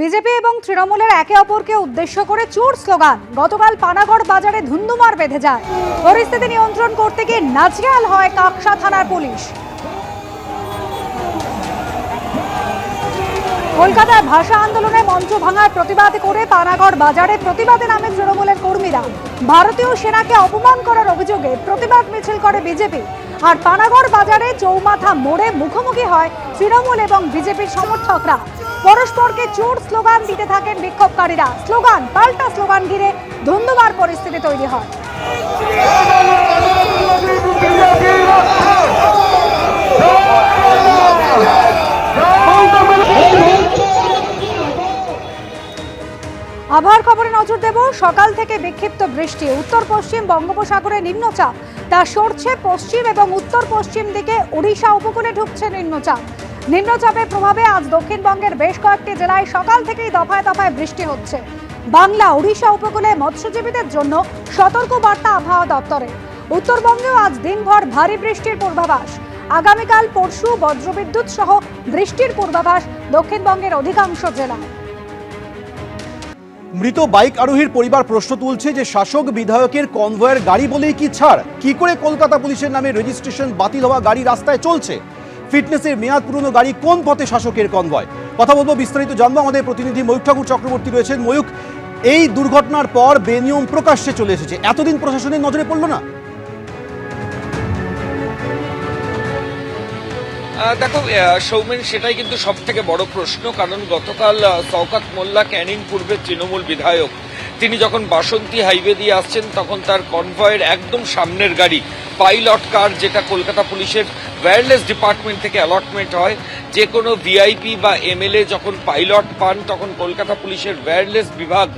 BJP এবং তৃণমূলের একে অপরকে উদ্দেশ্য করে চোর স্লোগান। গতকাল পানাগড় বাজারে ধুন্ধুমার বেঁধে যায়। পরিস্থিতি নিয়ন্ত্রণ করতে গিয়ে নাজেহাল হয় কাকসা থানার পুলিশ। কলকাতায় ভাষা আন্দোলনে মঞ্চ ভাঙার প্রতিবাদ করে পানাগড় বাজারে প্রতিবাদে নামে তৃণমূলের কর্মীরা। ভারতীয় সেনাকে অপমান করার অভিযোগে প্রতিবাদ মিছিল করে বিজেপি। আর পানাগড় বাজারে চৌমাথা মোড়ে মুখোমুখি হয় তৃণমূল এবং বিজেপির সমর্থকরা। পরস্পরকে চোর স্লোগান দিতে থাকেন বিক্ষোভকারীরা। স্লোগান, পাল্টা স্লোগান ঘিরে ধুন্ধুমার পরিস্থিতি তৈরি হয়। আবহাওয়ার খবরে নজর দেব, সকাল থেকে বিক্ষিপ্ত বৃষ্টি। উত্তর পশ্চিম বঙ্গোপসাগরে নিম্নচাপ। তা সরছে পশ্চিম এবং উত্তর পশ্চিম দিকে ওড়িশা উপকূলে ঢুকছে নিম্নচাপ। নিম্নচাপের প্রভাবে আজ দক্ষিণবঙ্গের বেশ কয়েকটি জেলায় সকাল থেকেই দফায় দফায় বৃষ্টি হচ্ছে। বাংলা উড়িষ্যা উপকূলে মৎস্যজীবীদের জন্য সতর্ক বার্তা আবহাওয়া দপ্তরে উত্তরবঙ্গেও আজ দিনভর ভারী বৃষ্টির পূর্বাভাস। আগামীকাল পরশু বজ্রবিদ্যুৎ সহ বৃষ্টির পূর্বাভাস দক্ষিণবঙ্গের অধিকাংশ জেলায়। মৃত বাইক আরোহীর পরিবার প্রশ্ন তুলছে যে শাসক বিধায়কের কনভয়ের গাড়ি বলেই কি ছাড়? কি করে কলকাতা পুলিশের নামে রেজিস্ট্রেশন বাতিল হওয়া গাড়ি রাস্তায় চলছে? ফিটনেসের মেয়াদ পুরনো গাড়ি কোন পথে শাসকের কনভয়? কথা বলব বিস্তারিত, জানব আমাদের প্রতিনিধি ময়ূক ঠাকুর চক্রবর্তী রয়েছেন। ময়ূক এই দুর্ঘটনার পর বেনিয়ম প্রকাশ্যে চলে এসেছে। এতদিন প্রশাসনের নজরে পড়ল না? দেখো সৌমেন, সেটাই কিন্তু সব থেকে বড় প্রশ্ন, কারণ গতকাল সৌকাত মোল্লা ক্যানিং পূর্বের তৃণমূল বিধায়ক। তিনি যখন বাসন্তী হাইওয়ে দিয়ে আসছেন, তখন তার কনভয়ের একদম সামনের গাড়ি, পাইলট কার, যেটা কলকাতা পুলিশের ওয়্যারলেস ডিপার্টমেন্ট থেকে অ্যালটমেন্ট হয়। যে কোনো ভিআইপি বা এমএলএ যখন পাইলট পান, তখন কলকাতা পুলিশের ওয়্যারলেস বিভাগ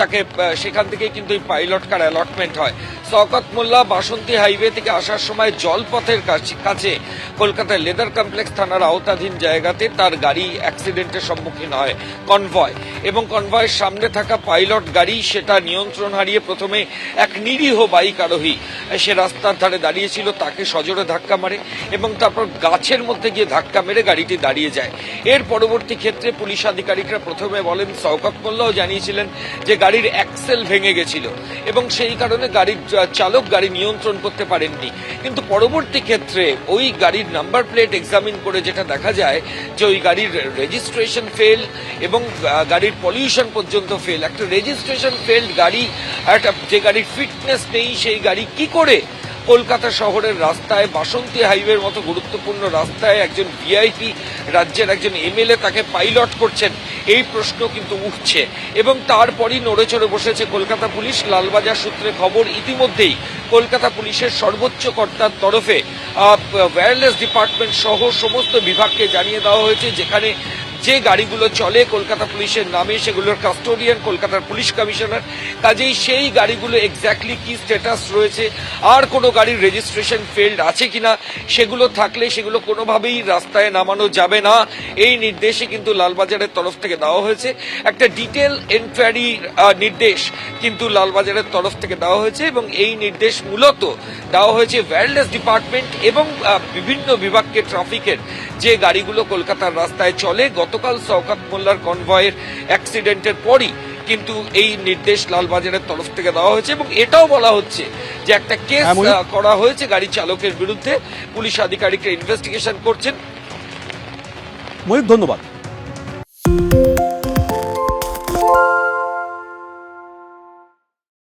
তাকে সেখান থেকে কিন্তু এই পাইলট কার অ্যালটমেন্ট হয়। শওকত মোল্লা বাসন্তী হাইওয়ে থেকে আসার সময় জলপথের কাছে- কলকাতার লেদার কমপ্লেক্স থানার আওতাধীন জায়গাতে তার গাড়ি অ্যাক্সিডেন্টের সম্মুখীন হয়। কনভয়। এবং কনভয়ের সামনে থাকা পাইলট গাড়ি সেটা নিয়ন্ত্রণ হারিয়ে প্রথমে এক নিরীহ বাইক আরোহী, সে রাস্তার ধারে দাঁড়িয়েছিল, তাকে সজোরে ধাক্কা মারে এবং তারপর গাছের মধ্যে গিয়ে ধাক্কা মেরে গাড়িটি দাঁড়িয়ে যায়। এর পরবর্তী ক্ষেত্রে পুলিশ আধিকারিকরা প্রথমে বলেন, শওকত মোল্লাও জানিয়েছিলেন যে গাড়ির অ্যাক্সেল ভেঙে গেছিল এবং সেই কারণে গাড়ির চালক গাড়ি নিয়ন্ত্রণ করতে পারেননি। কিন্তু পরবর্তী ক্ষেত্রে ওই গাড়ির নাম্বার প্লেট এক্সামিন করে যেটা দেখা যায় যে ওই গাড়ির রেজিস্ট্রেশন ফেল এবং গাড়ির পলিউশন পর্যন্ত ফেল একটা রেজিস্ট্রেশন ফেলড গাড়ি একটা যে গাড়ির ফিটনেস নেই, সেই গাড়ি কি করে কলকাতা শহরের রাস্তায়, বাসন্তী হাইওয়ের মতো গুরুত্বপূর্ণ রাস্তায় একজন ভিআইপি রাজ্যের একজন এমএলএ তাকে পাইলট করছেন? এই প্রশ্ন কিন্তু উঠছে। এবং তারপরই নড়ে চড়ে বসেছে কলকাতা পুলিশ। লালবাজার সূত্রে খবর, ইতিমধ্যেই কলকাতা পুলিশের সর্বোচ্চ কর্তার তরফে ওয়্যারলেস ডিপার্টমেন্ট সহ সমস্ত বিভাগকে জানিয়ে দেওয়া হয়েছে, যেখানে যে গাড়িগুলো চলে কলকাতা পুলিশের নামে সেগুলোর কাস্টোডিয়ান কলকাতার পুলিশ কমিশনার কাজেই সেই গাড়িগুলো এক্স্যাক্টলি কি স্ট্যাটাস রয়েছে, আর কোনো গাড়ির রেজিস্ট্রেশন ফেল্ড আছে কিনা, সেগুলো থাকলে সেগুলো কোনোভাবেই রাস্তায় নামানো যাবে না। এই নির্দেশে কিন্তু লালবাজারের তরফ থেকে দেওয়া হয়েছে। একটা ডিটেল এনকোয়ারি নির্দেশ কিন্তু লালবাজারের তরফ থেকে দেওয়া হয়েছে এবং এই নির্দেশ মূলত দেওয়া হয়েছে ওয়্যারলেস ডিপার্টমেন্ট এবং বিভিন্ন বিভাগকে ট্রাফিকের যে গাড়িগুলো কলকাতার রাস্তায় চলে গতকাল সৌকাত মোল্লার কনভয়ের অ্যাক্সিডেন্টের পরই কিন্তু এই নির্দেশ লালবাজারের তরফ থেকে দেওয়া হয়েছে এবং এটাও বলা হচ্ছে যে একটা কেস হ্যাঁ, করা হয়েছে গাড়ি চালকের বিরুদ্ধে। পুলিশ আধিকারিকরা ইনভেস্টিগেশন করছেন। ময়ূর ধন্যবাদ।